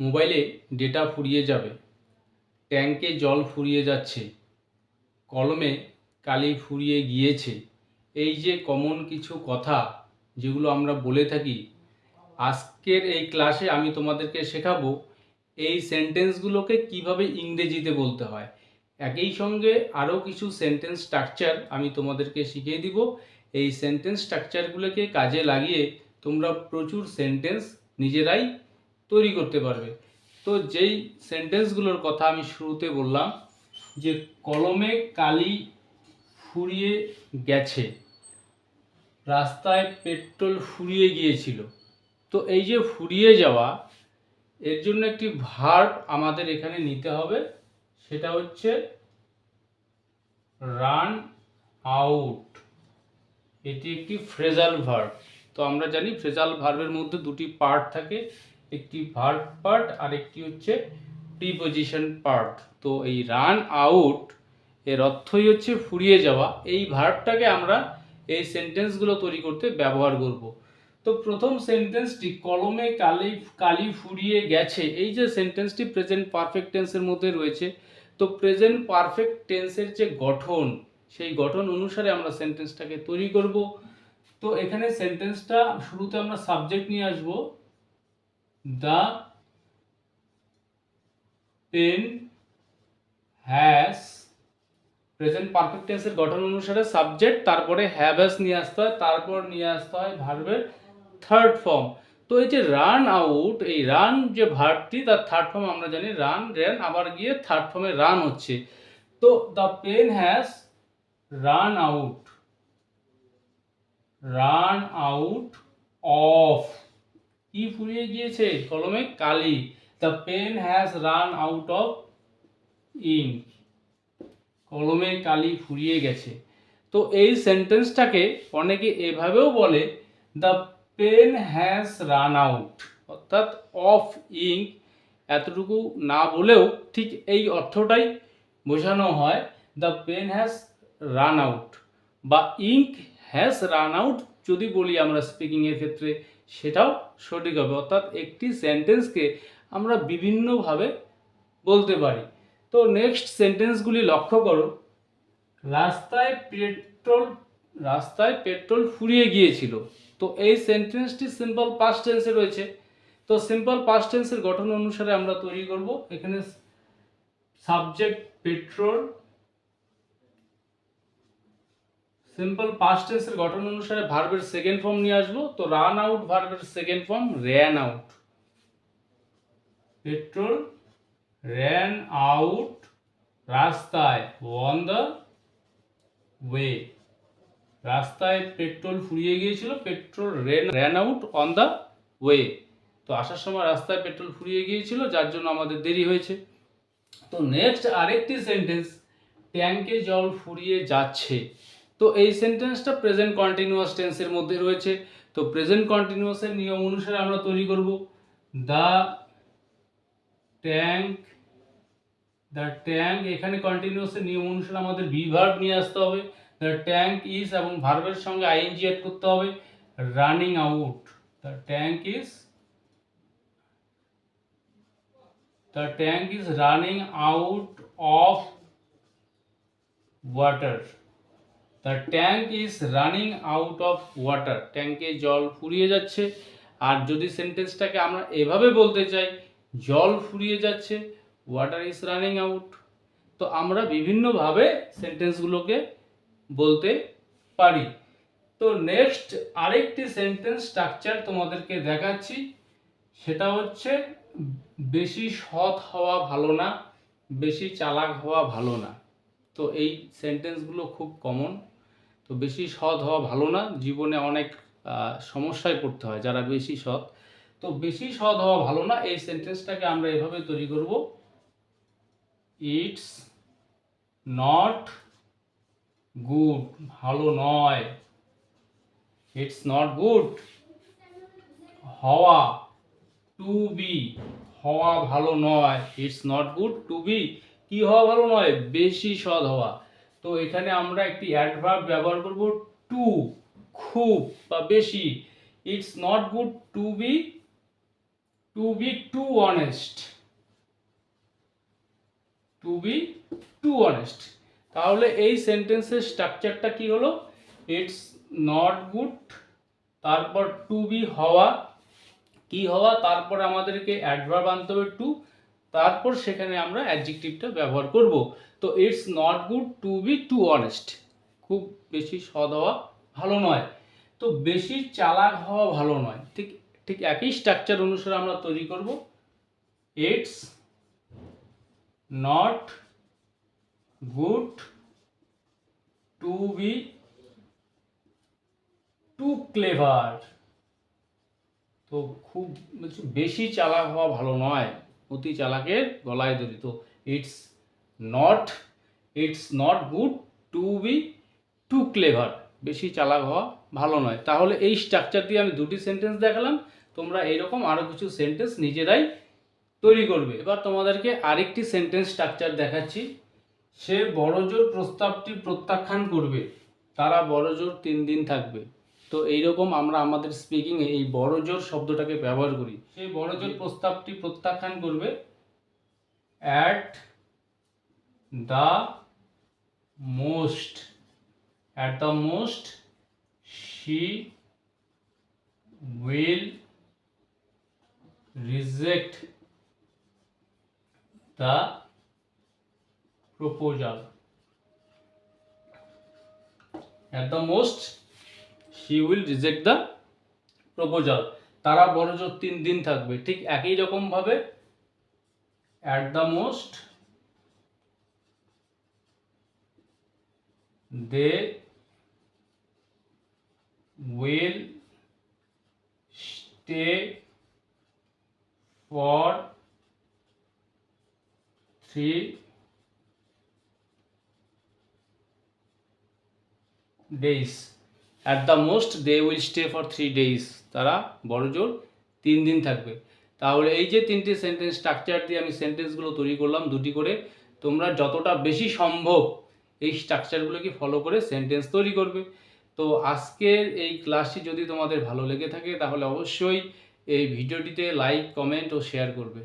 মোবাইলে ডেটা ফুরিয়ে যাবে। ট্যাঙ্কে জল ফুরিয়ে যাচ্ছে। কলমে কালি ফুরিয়ে গিয়েছে। এই যে কমন কিছু কথা যেগুলো আমরা বলে থাকি, আজকের এই ক্লাসে আমি তোমাদেরকে শেখাবো এই সেন্টেন্সগুলোকে কীভাবে ইংরেজিতে বলতে হয়। একই সঙ্গে আরও কিছু সেন্টেন্স স্ট্রাকচার আমি তোমাদেরকে শিখিয়ে দিব। এই সেন্টেন্স স্ট্রাকচারগুলোকে কাজে লাগিয়ে তোমরা প্রচুর সেন্টেন্স নিজেরাই তৈরি করতে পারবে। তো যেই সেন্টেন্সগুলোর কথা আমি শুরুতে বললাম, যে কলমে কালি ফুরিয়ে গেছে, রাস্তায় পেট্রোল ফুরিয়ে গিয়েছিল। তো এই যে ফুরিয়ে যাওয়া, এর জন্য একটি ভার্ব আমাদের এখানে নিতে হবে, সেটা হচ্ছে রান আউট এটি একটি ফ্রেজাল ভার্ব তো আমরা জানি ফ্রেজাল ভার্বের মধ্যে দুটি পার্ট থাকে। একটি ভার্ব পার্ট আর একটি হচ্ছে প্রিপোজিশন পার্ট তো এই রান আউট এর অর্থই হচ্ছে ফুরিয়ে যাওয়া। এই ভার্বটাকে আমরা এই সেন্টেন্সগুলো তৈরি করতে ব্যবহার করব। তো প্রথম সেন্টেন্সটি কলমে কালি কালি ফুরিয়ে গেছে। এই যে সেন্টেন্সটি প্রেজেন্ট পারফেক্ট টেন্সের মধ্যে রয়েছে। তো প্রেজেন্ট পারফেক্ট টেন্সের যে গঠন, সেই গঠন অনুসারে আমরা সেন্টেন্সটাকে তৈরি করব। তো এখানে সেন্টেন্সটা শুরুতে আমরা সাবজেক্ট নিয়ে আসব। The pen has present perfect টেন্সের গঠন অনুসারে সাবজেক্ট তারপরে হ্যাভ্যাস নিয়ে আসতে হয়, তারপর নিয়ে আসতে হয় ভার্বের থার্ড ফর্ম তো এই যে রান আউট এই রান যে ভার্বটি তার থার্ড ফর্ম আমরা জানি রান রেন আবার গিয়ে থার্ড ফর্মে রান হচ্ছে। তো the pen has run out run out of কি ফুরিয়ে গিয়েছে? কলমে কালি। The pen has run out of ink কলমে কালি ফুরিয়ে গেছে। তো এই সেন্টেন্সটাকে অনেকে এভাবেও বলে the pen has run out অর্থাৎ অফ ইঙ্ক এতটুকু না বলেও ঠিক এই অর্থটাই বোঝানো হয় the pen has run out বা ইঙ্ক হ্যাজ রান আউট যদি বলি আমরা স্পিকিংয়ের ক্ষেত্রে সেটাও সঠিক হবে। অর্থাৎ একটি সেন্টেন্সকে আমরা বিভিন্নভাবে বলতে পারি। তো নেক্সট সেন্টেন্সগুলি লক্ষ্য করো। রাস্তায় পেট্রোল রাস্তায় পেট্রোল ফুরিয়ে গিয়েছিল। তো এই সেন্টেন্সটি সিম্পল পাস্ট টেন্সে রয়েছে। তো সিম্পল পাস্ট টেন্সের গঠন অনুসারে আমরা তৈরি করব। এখানে সাবজেক্ট পেট্রোল সিম্পল পাস্ট টেন্সের গঠন অনুসারে ভার্বের সেকেন্ড ফর্ম নিয়ে আসব। তো রান আউট ভার্বের second form ran out petrol ran out রাস্তায় অন দ্য ওয়ে রাস্তায় পেট্রোল ফুরিয়ে গিয়েছিল petrol ran ran out on the way তো আসার সময় রাস্তায় পেট্রোল ফুরিয়ে গিয়েছিল, যার জন্য আমাদের দেরি হয়েছে। তো নেক্সট আরেকটি সেন্টেন্স ট্যাঙ্কে জল ফুরিয়ে যাচ্ছে। তো এই সেন্টেন্সটা প্রেজেন্ট কন্টিনিউয়াস টেন্সের মধ্যে রয়েছে। তো প্রেজেন্ট কন্টিনিউয়াসের নিয়ম অনুসারে আমরা তৈরি করব। দ্য ট্যাঙ্ক দ্য ট্যাঙ্ক এখানে কন্টিনিউয়াসের নিয়ম অনুসারে আমাদের বি ভার্ব নিয়ে আসতে হবে। দ্য ট্যাঙ্ক ইজ এবং ভার্বের সঙ্গে আইএনজি অ্যাড করতে হবে। Running out the tank is the tank is running out of water the tank is running out of water ট্যাঙ্কে জল ফুরিয়ে যাচ্ছে। আর যদি সেন্টেন্সটাকে আমরা এভাবে বলতে চাই, জল ফুরিয়ে যাচ্ছে ওয়াটার ইজ রানিং আউট তো আমরা বিভিন্নভাবে সেন্টেন্সগুলোকে বলতে পারি। তো নেক্সট আরেকটি সেন্টেন্স স্ট্রাকচার তোমাদেরকে দেখাচ্ছি। সেটা হচ্ছে, বেশি সৎ হওয়া ভালো না, বেশি চালাক হওয়া ভালো না। তো এই সেন্টেন্সগুলো খুব কমন তো বেশি সৎ হওয়া ভালো না, জীবনে অনেক সমস্যায় পড়তে হয় যারা বেশি সৎ। তো বেশি সৎ হওয়া ভালো না, এই সেন্টেন্সটাকে আমরা এভাবে তৈরি করব। ইটস নট গুড ভালো নয়। ইটস নট গুড হওয়া টু বি হওয়া ভালো নয়। It's not good to be কি হওয়া ভালো নয়? বেশি সৎ হওয়া। তো এখানে আমরা একটি অ্যাডভার্ব ব্যবহার করব টু খুব বা বেশি। It's not good to be to be too honest to be too honest তাহলে এই সেন্টেন্সের স্ট্রাকচারটা কি হলো? ইটস নট গুড তারপর টু বি হওয়া। কি হওয়া? তারপর আমাদেরকে অ্যাডভার্ব আনতে হবে টু তারপর সেখানে আমরা অ্যাডজেক্টিভটা ব্যবহার করব। তো it's not good to be too honest খুব বেশি সৎ হওয়া ভালো নয়। তো বেশি চালাক হওয়া ভালো নয়। ঠিক ঠিক একই স্ট্রাকচার অনুসারে আমরা তৈরি করব। It's not good to be too clever তো খুব বেশি চালাক হওয়া ভালো নয়। অতি চালাকের গলায় দড়ি তো it's not it's not good to be too clever বেশি চালাক হওয়া ভালো নয়। তাহলে এই স্ট্রাকচার দিয়ে আমি দুটি সেন্টেন্স দেখালাম। তোমরা এইরকম আরও কিছু সেন্টেন্স নিজেরাই তৈরি করবে। এবার তোমাদেরকে আরেকটি সেন্টেন্স স্ট্রাকচার দেখাচ্ছি। সে বড়জোর প্রস্তাবটি প্রত্যাখ্যান করবে। তারা বড়জোর তিন দিন থাকবে। তো এইরকম আমরা আমাদের স্পিকিংয়ে এই বড়জোর শব্দটাকে ব্যবহার করি। সেই বড়জোর প্রস্তাবটি প্রত্যাখ্যান করবে at the most at the most she will reject the proposal at the most she will reject the proposal তারা বড় জোর তিন দিন থাকবে। ঠিক একই রকম ভাবে at the most they will stay for three days at the most they will stay for three days তারা বড় জোর তিন দিন থাকবে। তাহলে এই যে তিনটি সেন্টেন্স স্ট্রাকচার দিয়ে আমি সেন্টেন্সগুলো তৈরি করলাম দুটি করে, তোমরা যতটা বেশি সম্ভব এই স্ট্রাকচারগুলোকে ফলো করে সেন্টেন্স তৈরি করবে। তো আজকের এই ক্লাসটি যদি তোমাদের ভালো লেগে থাকে, তাহলে অবশ্যই এই ভিডিওটিতে লাইক কমেন্ট ও শেয়ার করবে।